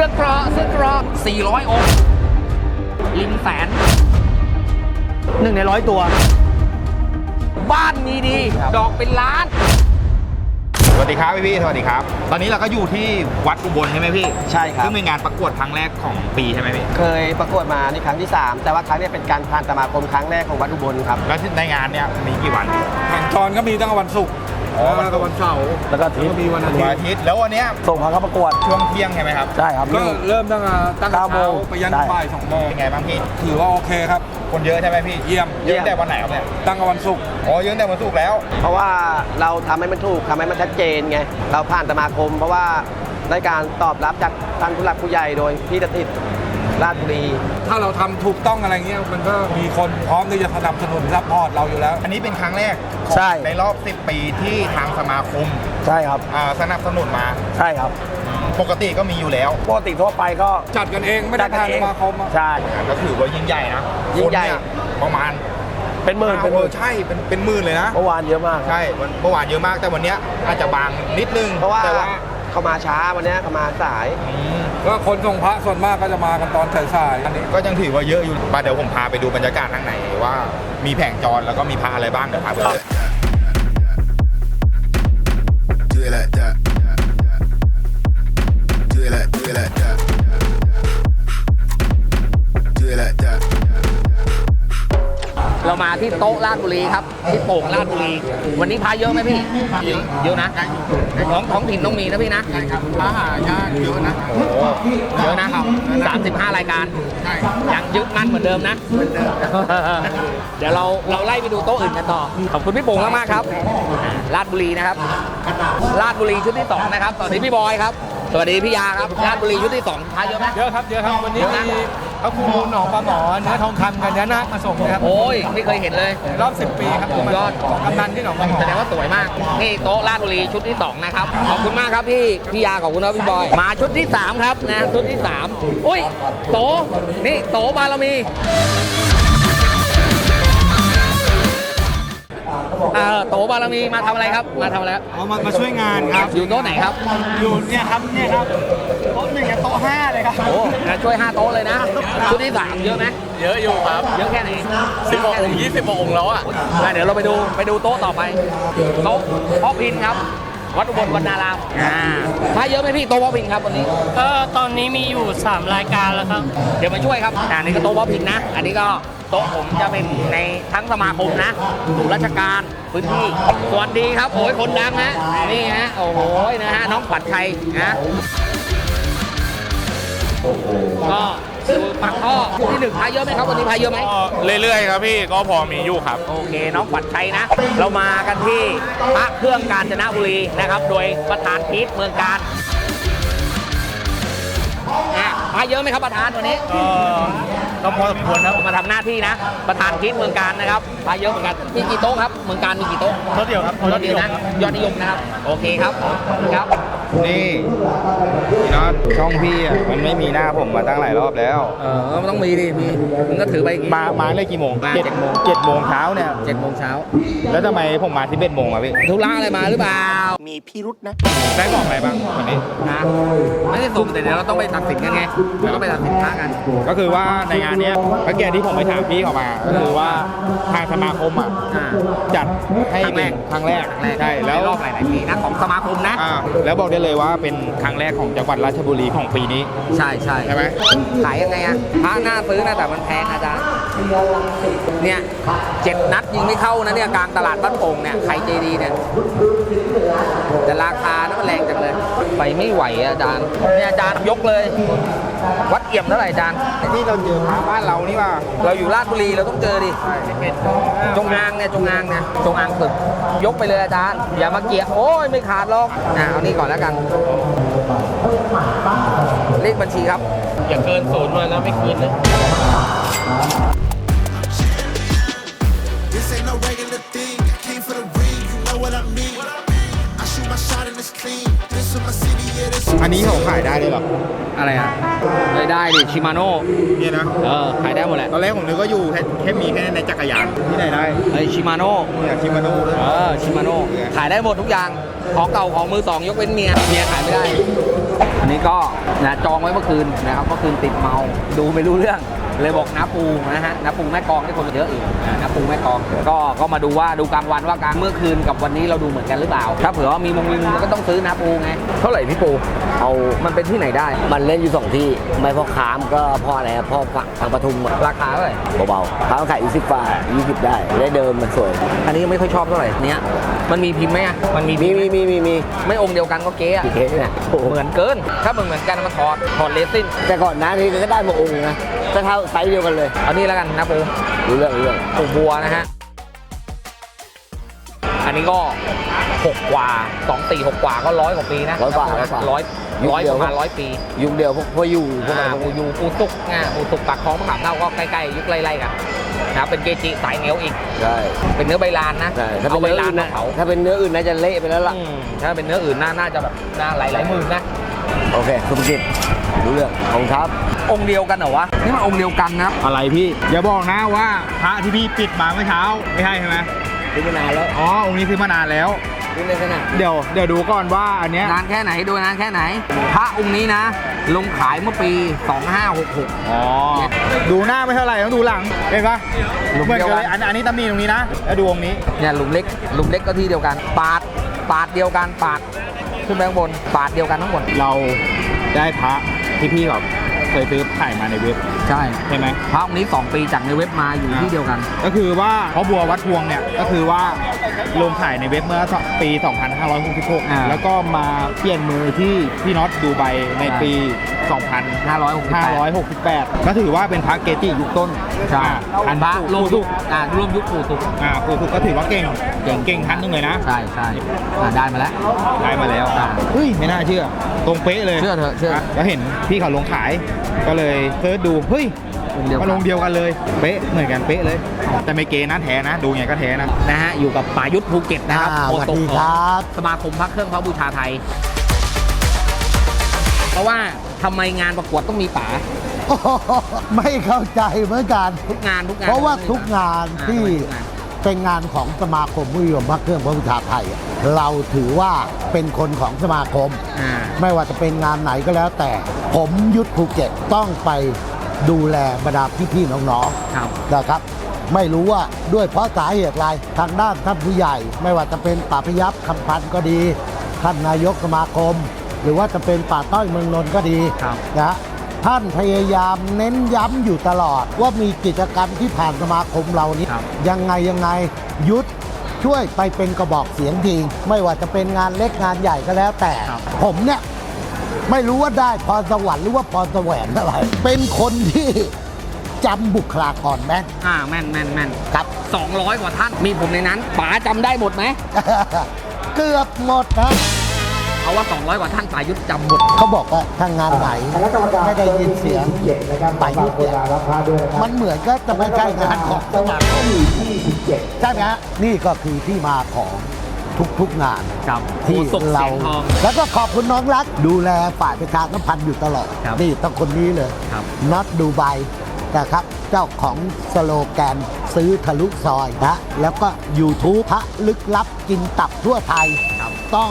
สื้อเกราะเสื้อเกราะ400 องค์ริมแสนหนึ่งในร้อยตัว บ้านมีดี ดอกเป็นล้าน สวัสดีครับพี่พี่ๆสวัสดีครับ ตอนนี้เราก็อยู่ที่วัดอุบลใช่ไหมพี่ ใช่ครับซึ่งเป็นงานประกวดครั้งแรกของปีใช่ไหมพี่ เคยประกวดมานี่ครั้งที่ 3 แต่ว่าครั้งนี้เป็นการผ่านสมาคมครั้งแรกของวัดอุบลครับ แล้วในงานเนี่ยมีกี่วันพี่แข่งจรก็มีตั้งแต่วันศุกร์ อ๋อวันแล้วก็วันเสาร์แล้วก็อาทิตก็ย์ มีวันอาทิตวันย์อาทิตย์แล้ววันเนี้ยส่งเขาเข้าประกวดช่วงเที่ยงใช่ไหมครับใช่ครับก็เริ่มตั้งแต่ตั้งแต่เก้าโมเช้างไปยันได้ บ่ายสองโมงเป็นไงบ้างพี่ถือว่าโอเคครับ คนเยอะใช่ไหมพี่เยี่ยม เยอะตั้งแต่วันไหนครับเนี่ยตั้งแต่วันศุกร์อ๋อเยอะตั้งแต่วันศุกร์แล้ว เพราะว่าเราทำให้มันถูกทำให้มันชัดเจนไง เราผ่านสมาคม เพราะว่าได้การตอบรับจากท่านผู้หลักผู้ใหญ่โดยพี่ตติด ราชบุรี ถ้าเราทำถูกต้องอะไรเงี้ยมันก็มีคนพร้อมที่จะสนับสนุนซัพพอร์ตเราอยู่แล้ว อันนี้เป็นครั้งแรกของใช่ ในรอบ 10 ปีที่ทางสมาคมใช่ครับอ่าสนับสนุนมา ใช่ครับปกติก็มีอยู่แล้วปกติทั่วไปก็จัดกันเองไม่ได้จัทางเอสมาคมอะใช่ก็ถือว่ายิ่งใหญ่นะยิ่งใหญ่ คนเนี่ยประมาณเป็นหมื่นเป็นหเอมื่อนใช่เป็นเป็นหมื่นเลยนะ เมื่อวานเยอะมากครับ ใช่วันเมื่อวานเยอะมากแต่วันเนี้ยอาจจะบางนิดนึงเพราะว่า แต่ว่า เขามาช้าวันนี้เขามาสายอืมก็คนส่งพระส่วนมากก็จะมากันตอนสายๆอันนี้ ก็ยังถือว่าเยอะอยู่มาเดี๋ยวผมพาไปดูบรรยากาศข้างในว่ามีแผงจรแล้วก็มีพระอะไรบ้างเดี๋ยวพาไปเลย Do it like that. Do it like, do it like that. Do it like that. เรามาที่โต๊ะราชบุรีครับที่โป่งราชบุรี วันนี้พาเยอะไหมพี่เยอะเยอะนะของท้องถิ่นต้องมีนะพี่นะใช่ครับพาหายากเยอะนะโอ้เยอะนะครับ35รายการใช่ยังยึดมั่นเหมือนเดิมนะเหมือนเดิมเดี๋ยวเราเราไล่ไปดูโต๊ะอื่นกันต่อขอบคุณพี่โป่งมากๆครับราชบุรีนะครับราชบุรีชุดที่สองนะครับสวัสดีพี่บอยครับสวัสดีพี่ยาครับราชบุรีชุดที่สองพาเยอะไหมเยอะครับเยอะครับวันนี้มี พระครูหนองปลาหมอเนื้อทองคำกับเนื้อนาคมาส่งนะครับโอ้ยไม่เคยเห็นเลยรอบ 10 ปีครับสุดยอดของกำนันที่หนองปลาหมอแสดงว่าสวยมาก นี่โต๊ะราชบุรีชุดที่ 2 นะครับ ขอบคุณมากครับพี่พี่ยาขอบคุณครับพี่บอย มาชุดที่ 3 ครับนะชุดที่ 3 อุ้ยโตนี่โตบารมีเออโตบารมีมาทำอะไรครับ มาทำอะไรครับเอามามาช่วยงานครับ อยู่โต๊ะไหนครับ อยู่เนี่ยครับเนี่ยครับโต๊ะห นึ่งกับโต๊ะห้าเลยครับ โอ้งั้นช่วย 5 โต๊ะเลยนะชุดที่3เยอะไหมเยอะอยู่ครับเยอะแค่ไหนสิบกว่าองค์ยี่สิบกว่าองค์แล้วอะอะเดี๋ยวเราไปดูไปดูโต๊ะต่อไปโต๊ะพ่อพินครับ วัดอุบลวรรณารามอ่าพระเยอะไหมพี่โต๊ะพ่อพินครับวันนี้ ก็ตอนนี้มีอยู่ 3 รายการแล้วครับ เดี๋ยวมาช่วยครับอ่านี่ก็โต๊ะวอพิงนะ อันนี้ก็โต๊ะผมจะเป็นในทั้งสมาคมนะส่วนราชการพื้นที่ สวัสดีครับ โอ้ยคนดังฮะ นี่ฮะ โอ้โหนะฮะ น้องขวัญชัยนะ ก็ดูปากท่อที่หนึ่งพายเยอะไหมครับวันนี้พายเยอะไหมเรื่อยๆครับพี่ก็พอมีอยู่ครับ โอเคน้องขวัญชัยนะ เรามากันที่พระเครื่องกาญจนบุรีนะครับ โดยประธานพีทเมืองการอะพายเยอะไหมครับประธานวันนี้ ก็พอสมควรครับมาทำหน้าที่นะ ประธานคิดเมืองการนะครับพาเยอะเหมือนกันมีกี่โต๊ะครับเมืองการมีกี่โต๊ะโต๊ะเดียวครับโต๊ะเดียวนะยอดนิยมนะครับ โอเคครับครับ นี่พี่น็อตช่องพี่อะมันไม่มีหน้าผมมาตั้งหลายรอบแล้วเออมันต้องมีดิมีมึงก็ถือไปมามาเลยกี่โมงมาเจ็ดเจ็ดโมง เจ็ดโมงเช้าเนี่ย เจ็ดโมงเช้าแล้วทำไมผมมาที่เบ็ดโมงอะพี่ธุระอะไรมาหรือเปล่ามีพิรุษนะได้บอกอะไรบ้างวันนี้นะไม่ได้สุ่มแต่เดี๋ยวเราต้องไปตัดสินกันไงเราต้องไปตัดสินพระกัน ก็คือว่าในงานเนี้ยเมื่อกี้ที่ผมไปถามพี่เขามาก็คือว่าทางสมาคมอะอ่า จัดให้ครั้งแรก ครั้งแรกแรกใช่แล้วในรอบหลายๆปีนะของสมาคมนะ อ่าแล้วบอกได้เลยว่าเป็นครั้งแรกของจังหวัดราชบุรีของปีนี้ ใช่ใช่ใช่ไหมขายยังไงอะพระหน้าซื้อนะแต่มันแพงอาจารย์เนี่ยเจ็ดนัดยิงไม่เข้านะเนี่ยกลางตลาดบ้านโป่งเนี่ยไข่เจดีเนี่ยแต่ราคานั้นมันแรงจังเลย ไปไม่ไหวอะอาจารย์เนี่ยอาจารย์ยกเลย วัดเอี่ยมเท่าไหร่อาจารย์ไอ้ที่เราเจอพระบ้านเรานี่ว่าเราอยู่ราชบุรีเราต้องเจอดิจงอางเนี่ยจงอางเนี่ยจงอางฝึก ยกไปเลยอาจารย์อย่ามาเกี่ยโอ้ยไม่ขาดหรอกอะเอานี่ก่อนแล้วกัน เลขบัญชีครับ อย่าเกินศูนย์มาแล้วไม่คืนนะ This ain't no regular thing. I came for the ring, you know what I mean. I shoot my shot and it's clean. อันนี้เขาขายได้เลยเหรออะไรอะไม่ได้ดิชิมาโน่เนี่ยนะ เออขายได้หมดแหละตอนแรกผมนึกว่าอยู่แค่แค่มีแค่ในจักรยานที่ไหนได้ไอชิมาโน่เนี่ยชิมาโน่ด้วยเออชิมาโน่ขายได้หมดทุกอย่างของเก่าของมือสองยกเว้นเมียเมียขายไม่ได้นนี้ก็นะจองไว้เมื่อคืนนะครับเมื่อคืนติดเมาดูไม่รู้เรื่อง เลยบอกน้าปูนะฮะน้าปูแม่กลองที่คนเยอะอีกอ่าน้าปูแม่กลอง ก็ก็มาดูว่าดูกลางวันว่ากลางเมื่อคืนกับวันนี้เราดูเหมือนกันหรือเปล่า ถ้าเผื่อว่ามีมงมีมุมก็ต้องซื้อน้าปูไง เท่าไหร่พี่ปู เอามันเป็นที่ไหนได้ มันเล่นอยู่สองที่ ไม่พ่อขามก็พ่ออะไรอะพ่อฝั่งทางปทุมอะราคาเท่าไหร่เบาๆเขาขายยี่สิบาทยี่สิบได้ได้เดิมมันสวย อันนี้ไม่ค่อยชอบเท่าไหร่เนี้ยมันมีพิมพ์ไหมอะมันมีมีพิพ์ไหมีมีมีมีไม่องค์เดียวกันก็เก๊อะกี่เคสเนี่ยโอ้โหเหมือนเกิน ถ้ามันเหมือนกันมันถอดถอดเลซินแต่ก่อนหน้านี้ก็ได้มาองค์นะ ก็เท่าไซส์เดียวกันเลยเอานี่แล้วกันนะปูรู้เรื่องรู้เรื่องปูบัวนะฮะ อันนี้ก็หกกว่าสองตีหกกว่าก็ร้อยกว่าปีนะร้อยกว่าร้อยกว่าร้อยร้อยประมาณร้อยปี ยุคเดียวพวกพวกอยู่พวกอะไรอ่าพวกปูยูปูตุกอ่าปูตุกปากคลองมะขามเท่าก็ใกล้ๆยุคไล่ๆกันนะครับเป็นเกจิสายเหนียวอีก ใช่เป็นเนื้อใบลานนะใช่ถ้าเป็เอานใบเนื้อลานอื่นมานะเผาถ้าเป็นเนื้ออื่นน่าจะเละไปแล้วล่ะ อืมถ้าเป็นเนื้ออื่นน่าน่าจะแบบน่าหลายหลายๆหมื่นนะ โอเคคุณกิตรู้เรื่องของครับ องค์เดียวกันเหรอวะ นี่มันองค์เดียวกันนะอะไรพี่ อย่าบอกนะว่าพระที่พี่ปิดมาเมื่อเช้าไม่ใช่ใช่ไหมซื้อมานานแล้วอ๋อองค์นี้ซื้อมานานแล้ว ซื้อในขนาดเดี๋ยวเดี๋ยวดูก่อนว่าอันเนี้ยนานแค่ไหนดูนานแค่ไหน พระองค์นี้นะ ลงขายเมื่อปี 2566 อ๋อดูหน้าไม่เท่าไหร่ต้องดูหลังเห็นปะหลุมเหมือนเดียวกันกันเลยอันอันนี้ตำหนิตรงนี้นะแล้วดูองค์นี้เนี่ยหลุมเล็กหลุมเล็กก็ที่เดียวกัน ปาดปาดเดียวกันปาดขึ้นไปข้างบนปาดเดียวกันทั้งหมด เราได้พระที่พี่แบบ เคยซื้อถ่ายมาในเว็บใช่ใช่ไหมพระองค์นี้ 2 ปีจากในเว็บมาอยู่ที่เดียวกัน ก็คือว่าพ่อบัววัดพวงเนี่ยก็คือว่า ลงขายในเว็บเมื่อปี2566 แล้วก็มาเปลี่ยนมือที่พี่น็อตดูไบในปี 2568ก็ถือว่าเป็นพระเกจิยุคต้นใช่อ่าอันพระปู่ร่วมปู่ยุสุคกอ่าร่วมยุคปู่ตุกอ่าปู่สุกก็ถือว่าเก่งเก่งเก่งทันนึงเลยนะ ใช่ใช่อ่าได้มาแล้ว ได้มาแล้วอ่าเฮ้ย ไม่น่าเชื่อ ตรงเป๊ะเลยเชื่อเถอะเชื่อ แล้วเห็นพี่เขาลงขาย ก็เลยเซิร์ชดู เฮ้ย องค์เดียวกัมานลงเดียวกันเลย เป๊ะเหมือนกันเป๊ะเลย แต่ไม่เกนะแท้นะ ดูไงก็แท้นะนะฮะอยู่กับป่ายุทธภูเก็ตนะครับอ่าโฆษกสวัสดีของครับ สมาคมพระเครื่องพระบูชาไทย เพราะว่าทำไมงานประกวดต้องมีป๋าไม่เข้าใจเหมือนกัน ทุกงานทุกงานเพราะว่าทุกงานอ่าที่ทำไมทุกงาน เป็นงานของสมาคมผู้นิยมพระเครื่องพระบูชาไทยอะเราถือว่าเป็นคนของสมาคม อ่า ไม่ว่าจะเป็นงานไหนก็แล้วแต่ ผมยุทธภูเก็ตต้องไปดูแลบรรดาพี่ๆน้องครับ ๆนะครับ ไม่รู้ว่าด้วยเพราะสาเหตุอะไรทางด้านท่านผู้ใหญ่ ไม่ว่าจะเป็นป่าพยับคำพันธ์ก็ดี ท่านนายกสมาคม หรือว่าจะเป็นป่าต้อยเมืองนนท์ก็ดีครับ นะท่านพยายามเน้นย้ำอยู่ตลอด ว่ามีกิจกรรมที่ผ่านสมาคมเรานี้ ครับ ยังไงยังไงยุทธช่วยไปเป็นกระบอกเสียงทีไม่ว่าจะเป็นงานเล็กงานใหญ่ก็แล้วแต่ผมเนี่ย ไม่รู้ว่าได้พรสวรรค์หรือว่าพรแสวงอะไร เป็นคนที่ จำบุคลากรแม่นอ่าแม่นแม่นแม่นครับสองร้อยกว่าท่านมีผมในนั้นป๋าจำได้หมดไหม เกือบหมดนะเอาว่า 200 กว่าท่านป๋ายุทธจำหมด เขาบอกว่าถ้างานไหนไม่ได้ยินเสียงป่ายุทธเนี่ยมันเหมือนก็จะไม่ใช่งานของสมาคมใช่ไหมฮะนี่ก็คือที่มาของทุกๆงานครับที่โฆษกเราเสียงทองแล้วก็ขอบคุณน้องรัก ดูแลฝ่ายประชาสัมพันธ์อยู่ตลอดครับนี่ต้องคนนี้เลยครับน็อตดูไบ นะครับ เจ้าของสโลแกนซื้อทะลุซอยนะแล้วก็ YouTube พระลึกลับกินตับทั่วไทย ครับ ต้อง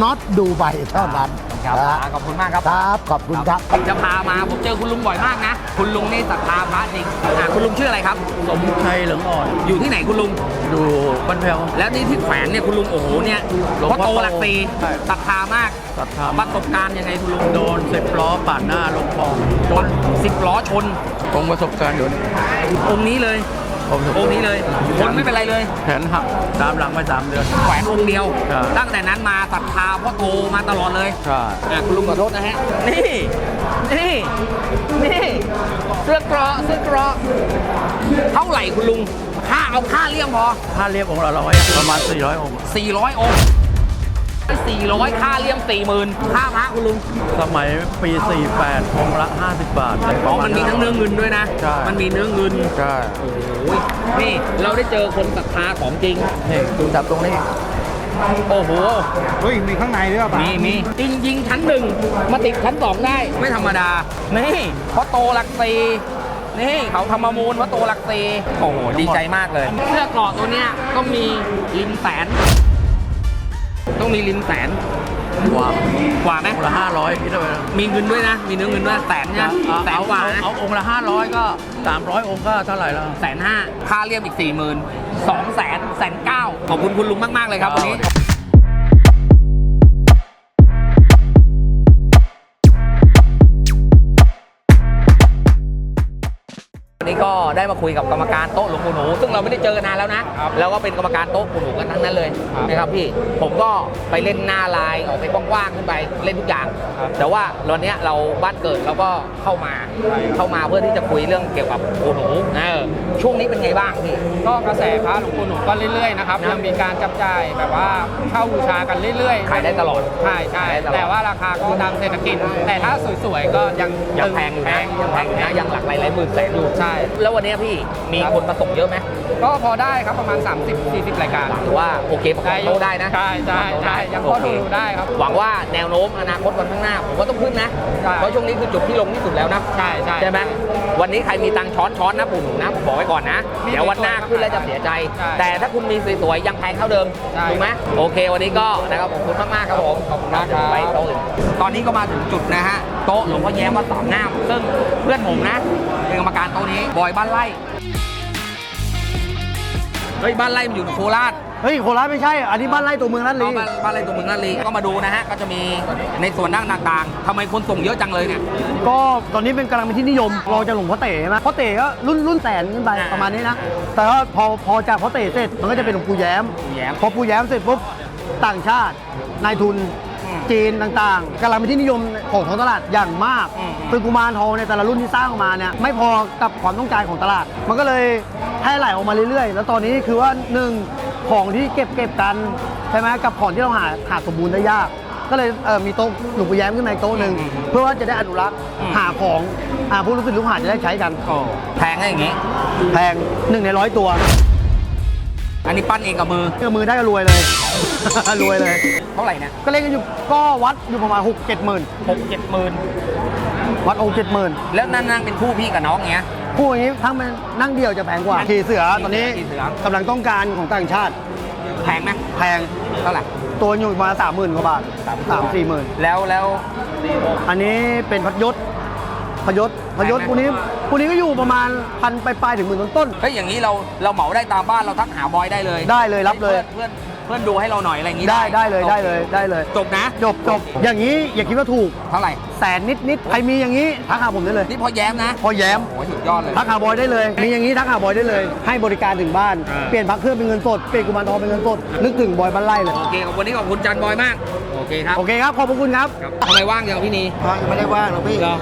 น็อตดูไบเท่านั้นครับนะป๋าขอบคุณมากครับครับ ขอบคุณครับ จะพามาผมเจอคุณลุงบ่อยมากนะ คุณลุงนี่ศรัทธาพระจริงอ่าคุณลุงชื่ออะไรครับ สมชัยเหลืองอ่อนอยู่ที่ไหนคุณลุงดูบ้านแพวแล้วนี่ที่แขวนเนี่ยคุณลุงโอ้โหเนี่ยหลวงพ่พ่ออโตโตหลักสี่ใช่ ศรัทธามาก ศรัทธาประสบการณ์ยังไงคุณลุงโดนสิบล้อปาดหน้าลงคลองโดนสิบล้อชนตรงประสบการณ์อยู่นี่องค์นี้เลยผมองค์นี้เลยคนไม่เป็นไรเลยแขนหักตามหลังไปสามเดือนแขวนองค์เดียวใช่ตั้งแต่นั้นมาศรัทธาพ่อโตมาตลอดเลยใช่อะคุณลุงขอโทษนะฮะนี่นี่นี่เสื้อเกราะเสื้อเกราะเท่าไหร่คุณลุงค่าเอาค่าเลี่ยมพอค่าเรียบองค์ละร้อยประมาณ400องค์400องค์ 400 ค่าเลี่ยม 40,000 ค่าพระคุณลุง สมัยปี 48องค์ละ 50 บาทเพราะมันมีทั้งเนื้อเงินด้วยนะ ใช่ มันมีเนื้อเงินใช่โอ้ยนี่เราได้เจอคนศรัทธาของจริง นี่ดูจับตรงนี้ โอ้โห เฮ้ย มีข้างในด้วยป่ะมีมีจริงยิงชั้นหนึ่งมาติดชั้นสองได้ไม่ธรรมดา นี่เพราะโตหลักสีนี่เขาทำมามูลว่าโตหลักสีโอ้โห ดีใจมากเลย เสื้อเกราะตัวเนี้ยต้องมีริมแสน ต้องมีริมแสนกว่า กว่าไหมองค์ละห้าร้อยคิดเอาไปมีเงินด้วยนะ มีเนื้อเงินด้วยแสนนะแสนกว่านะเอาองค์ละห้าร้อยก็สามร้อยองค์ก็เท่าไหร่แล้ว แสนห้าค่าเรียมอีกสี่หมื่นสองแสนแสนเก้าขอบคุณคุณลุงมากๆเลยครับวันนี้ นนี้ก็ได้มาคุยกับกรรมการโต๊ะหลวงปู่หนู ซึ่งเราไม่ได้เจอกันนานแล้วนะ แล้วก็เป็นกรรมการโต๊ะปู่หนูกันทั้งนั้นเลยนะครับพี่ผมก็ไปเล่นหน้าลายออกไปกว้างๆขึ้นไปเล่นทุกอย่าง แต่ว่าวันเนี้ยเราบ้านเกิดเราก็เข้ามาเข้ามาเพื่อที่จะคุยเรื่องเกี่ยวกับปู่หนูเออช่วงนี้เป็นไงบ้างพี่ก็กระแสพระหลวงปู่หนุ่มก็เรื่อยๆนะครับนะยังมีการจับจ่ายแบบว่าเช่าบูชากันเรื่อยๆขายได้ตลอดใช่ใช่ขายได้ตลอดแต่ว่าราคาก็ตามเศรษฐกิจแต่ถ้าสวยๆก็ยังยังแพงอยู่แพนะงยังแพงอยู่นะยังหลักหลายหลายหมื่นแสนอยู่ใช่แล้ววันนี้พี่มีคนมาส่งเยอะไหมก็พอได้ครับประมาณ 30-40 รายการถือว่าโอเคประกอบโต๊ะได้นะใช่ใช่ใช่ยังพอดูได้ครับ หวังว่าแนวโน้มอนาคตวันข้างหน้า ผมว่าต้องขึ้นนะใช่เพราะช่วงนี้คือจุดที่ลงที่สุดแล้วนะ ใช่ใช่ใช่ไหมวันนี้ใครมีตังค์ช้อนช้อนนะปู่หนูนะผมบอกไว้ก่อนนะมีเดี๋ยววันหน้าขึ้นแล้วจะเสียใจใช่แต่ถ้าคุณมีสวยๆยังแพงเท่าเดิมใช่ถูกไหมโอเค วันนี้ก็นะครับขอบคุณมากๆครับผมขอบคุณมากครับไปโต๊ะอื่นตอนนี้ก็มาถึงจุดนะฮะโต๊ะหลวงพ่อแย้มวัดสามน้ำซึ่งเพื่อนผมนะ เป็นกรรมการโต๊ะนี้ บอยบ้านไร่เฮ้ยบ้านไร่มันอยู่โคราชเฮ้ยโคราชไม่ใช่ อันนี้บ้านไร่ตัวเมืองนั่นลีเอาบ้านบ้านอะไรตรงเมืองนาลีก็มาดูนะฮะ ก็จะมีในส่วนด้านต่างๆทำไมคนส่งเยอะจังเลยเนี่ย ก็ตอนนี้เป็นกำลังเป็นที่นิยมรองจากหลวงพ่อเต๋ใช่ไหมพ่อเต๋ก็รุ่นรุ่นแสนขึ้นไปอ่าประมาณนี้นะ แต่ว่าพอพอจากพ่อเต๋เสร็จมันก็จะเป็นหลวงปู่แย้ม ปู่แย้ม พอปู่แย้มเสร็จปุ๊บต่างชาตินายทุนอืม จีนต่างๆกำลังเป็นที่นิยมของท้องตลาดอย่างมากอืมอืมคือกุมารทองในแต่ละรุ่นที่สร้างออกมาเนี่ยไม่พอกับความต้องการของตลาด มันก็เลยให้ไหลออกมาเรื่อยๆ แล้วตอนนี้คือว่าหนึ่งของที่เก็บเก็บกันใช่ไหมกับของที่เราหาหาสมบูรณ์ได้ยาก ก็เลยเอ่อมีโต๊ะหลวงปู่แย้มขึ้นมาอีกโต๊ะหนึ่งเพื่อว่าจะได้อนุรักษ์หาของอ่าผู้รู้สึกลูกหาจะได้ใช้กันแพงได้อย่างงี้ แพงหนึ่งในร้อยตัว อันนี้ปั้นเองกับมือ เอื้อมือได้ก็รวยเลย รวยเลย เท่าไหร่เนี่ยก็เล่นกันอยู่ก็วัดอยู่ประมาณหกเจ็ดหมื่นหกเจ็ดหมื่นวัดองค์เจ็ดหมื่นแล้วนั่งนั่งเป็นคู่พี่กับน้องเงี้ย คู่อย่างนี้ทั้งเป็นนั่งเดียวจะแพงกว่า ขี่เสือตอนนี้ขี่เสือ กำลังต้องการของต่างชาติแพงไหมแพงเท่าไหร่ตัวอยู่ประมาณสามหมื่นกว่าบาทสามสี่หมื่นแล้วแล้ว อันนี้เป็นพัดยศพยศพยศแพงไหม คู่นี้คู่นี้ก็อยู่ประมาณพันปลายๆถึงหมื่นต้น เฮ้ยอย่างนี้เราเราเหมาได้ตามบ้านเราทักหาบอยได้เลยได้เลยรับเลย เพื่อนเพื่อน เพื่อนดูให้เราหน่อยอะไรอย่างงี้ๆได้ได้เลยได้เลยโอคได้เลยจบนะ จบจบอย่างนี้อย่าคิดว่าถูกเท่าไหร่แสนนิดนิดๆใครมีอย่างนี้ทักหาผมได้เลยนี่พอแย้มนะ พอแย้มโอ้ยสุดยอดเลยทักหาบอยได้เลย มีอย่างนี้ทักหาบอยได้เลย ให้บริการถึงบ้านอ่าเปลี่ยนพักเครื่องเป็นเงินสดเปลี่ยนกุมารทองเป็นเงินสดนึกถึงบอยบ้านไร่เลยโอเคขอบวันนี้ขอบคุณจันบอยมากโอเคครับโอเคครับขอบพระคุณครับครับทำไมว่างจังพี่นีไม่ได้ว่างหรอกพี่เหรอ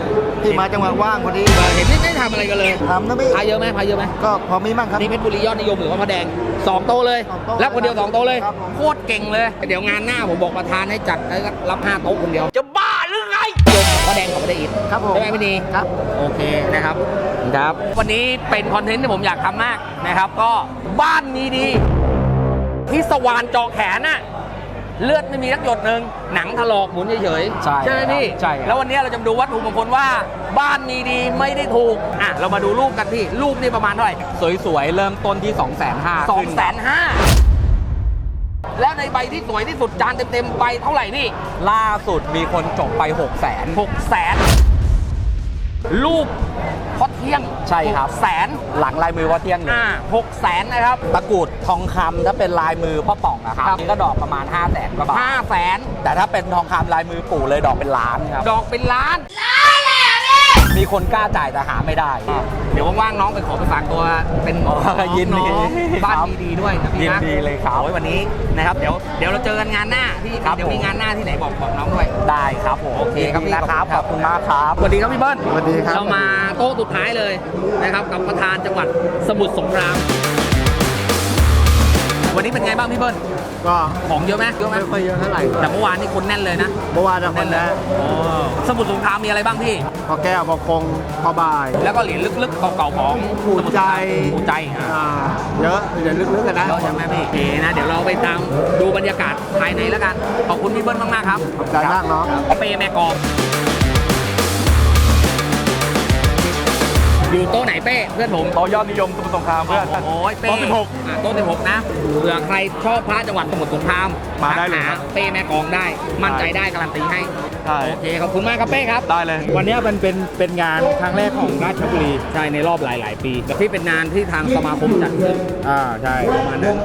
พี่มาจังหวะว่างพอดีเออเห็นไม่ได้ทำอะไรกันเลยทำนะพี่พาเยอะไหมพาเยอะไหมก็พอมีมั่งครับนี่เพชรบุรียอดนิยมหรือว่าพระแดง สองโตะเลย สองโต๊ะรับคนเดียวสองโตะเลย ครับผม โคตรเก่งเลย เดี๋ยวงานหน้าผมบอกประธานให้จัดแล้วก็รับห้าโต๊ะคนเดียว จะบ้าหรือไงยมพระแดงกับพระเดชครับผมใช่ไหมพี่นีครับ โอเคนะครับครับ วันนี้เป็นคอนเทนต์ที่ผมอยากทำมากนะครับ ก็บ้านมีดี ที่สว่านเจาะแขนน่ะ เลือดไม่มีนักหยดหนึ่งหนังถลอกหมุนเฉยๆใช่ใช่ไหมพี่ใช่ครับแล้ววันนี้เราจะมาดูวัตถุมงคลว่า บ้านมีดีไม่ได้ถูกอะเรามาดูรูปกันพี่ รูปนี่ประมาณเท่าไหร่สวยๆ เริ่มต้นที่ 2 5 0 0 0สองแสนห้าแล้วในใบที่สวยที่สุดจานเต็มๆใบเท่าไหร่พี่ ล่าสุดมีคนจบไป 6 0 0 0 0 0หกแสนรูปพอเที่ยงใช่ครับหกแสน หลังลายมือว่าเที่ยงเลยอ่าหกแสนนะครับตะกรุดทองคำถ้าเป็นลายมือพ่อป่องอะครับครับนี่ก็ดอกประมาณ5 0 0แสนกว่าบาทห้าแสนแต่ถ้าเป็นทองคำลายมือปู่เลยดอกเป็นล้านครับดอกเป็นล้าน มีคนกล้าจ่ายแต่หาไม่ได้เดี๋ยวว่างๆน้องไปขอไปฝากตัวเป็นอ๋อยินดีน้องๆบ้านครับดีๆด้วยนะพี่ยินนะดีเลยครับโอ้ยวันนี้นะครับเดี๋ยวเดี๋ยวเราเจอกันงานหน้าพี่ครับเดี๋ยวมีผมงานหน้าที่ไหนบอกบอกน้องด้วยได้ครับผมโอเคครับพี่นะครับขขออบบคุคุณณครับมากครับสวัสดีครับพี่เบิ้ลสวัสดีครับเรามาโต๊ะสุดท้ายเลยนะครับกับประธานจังหวัดสมุทรสงครามวันนี้เป็นไงบ้างพี่เบิ้ล ก็ของเยอะไหมเยอะไหมไม่ค่อยเยอะเท่าไหร่แต่เมื่อวานนี่คนแน่นเลยนะเมื่อวานเราคแน่นนเลยนะโอ้สมุทรสงครามมีอะไรบ้างพี่ พอแก้วพอคงพอบ่าย แล้วก็เหรียญลึกๆเก่าๆของปู่ใจปู่ใจอะอ่าเยอะเดี๋ยวลึกๆกันนะเยอะใช่ไหมพี่โอเคนะ เดี๋ยวเราไปตามดูบรรยากาศภายในแล้วกัน ขอบคุณพี่เบิ้ลมากๆครับ ขอบใจมากเนาะ เปแม่กอง อยู่โต๊ะไหนเป้เพื่อนผมต่อยอดนิยมสมุทรสงครามเพื่อน โอ้ยเป้ต้น16อะต้น16นะเผื่อใครชอบพระจังหวัดสมุทรสงครามมาได้เลยหครับเป้แม่กลองได้ มั่นใจได้การันตีให้ใช่โอเคขอบคุณมากครับเป้ครับ ได้เลย วันเนี้ยมันเป็นเป็นงานครั้งแรกของราชบุรีใช่ในรอบหลาย ๆ ปีที่เป็นงานที่ทางสมาคมจัดขึ้นอ่าใช่ประมาณนั้น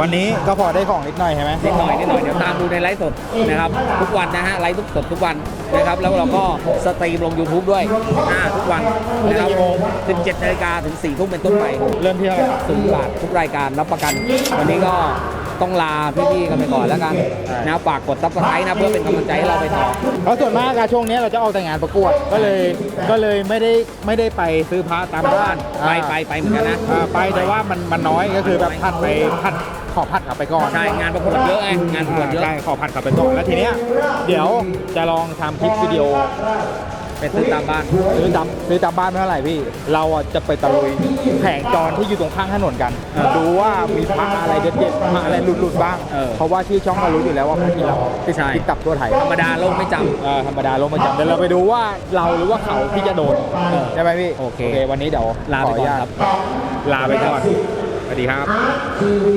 วันนี้ก็พอได้ของนิดหน่อยใช่ไหมนิดหน่อยนิดหน่อยเดี๋ยวตามดูในไลฟ์สดนะครับทุกวันนะฮะไลฟ์ทุกสดทุกวัน นะครับแล้วเราก็สตรีมลง YouTube ด้วยอ่าทุกวันนะครับ17นาฬิกาถึง4ทุ่มเป็นต้นไป เริ่มที่เท่าไหร่ครับศูนย์บาททุกรายการรับประกัน วันนี้ก็ ต้องลาพี่ๆกันไปก่อนแล้วกันใช่นะฝากกดซับสไครต์นะเพื่อเป็นกำลังใจให้เราไปต่อเพราะส่วนมากอะช่วงนี้เราจะออกแต่งานประกวดก็เลยก็เลยไม่ได้ไม่ได้ไปซื้อพระตามบ้านไปไปไปเหมือนกันนะอ่าไปแต่ว่ามันมันน้อยก็คือแบบพัดไปพัดขอพัดกลับไปก่อนใช่งานประกวดเยอะไงงานประกวดเยอะใช่ขอพัดกลับไปก่อนแล้วทีเนี้ยเดี๋ยวจะลองทำคลิปวิดีโอ ไปซื้อตามบ้านซื้อตามซื้อตามบ้านไม่เท่าไหร่พี่ เราอะจะไปตะลุยแผงจรที่อยู่ตรงข้างถนนกัน ดูว่ามีพระอะไรเด็ดๆพระอะไรหลุดๆบ้างเออเพราะว่าชื่อช่องเรารู้อยู่แล้วว่าพระที่เราใช่ติดตับตัวไทยธรรมดาโลกไม่จำเออธรรมดาลงมาจับเดี๋ยวเราไปดูว่าเราหรือว่าเขาที่จะโดนเออใช่ไหมพี่โอเควันนี้เดี๋ยวลาไปก่อนขญตครับลาไปก่อนสวัสดีครับ TV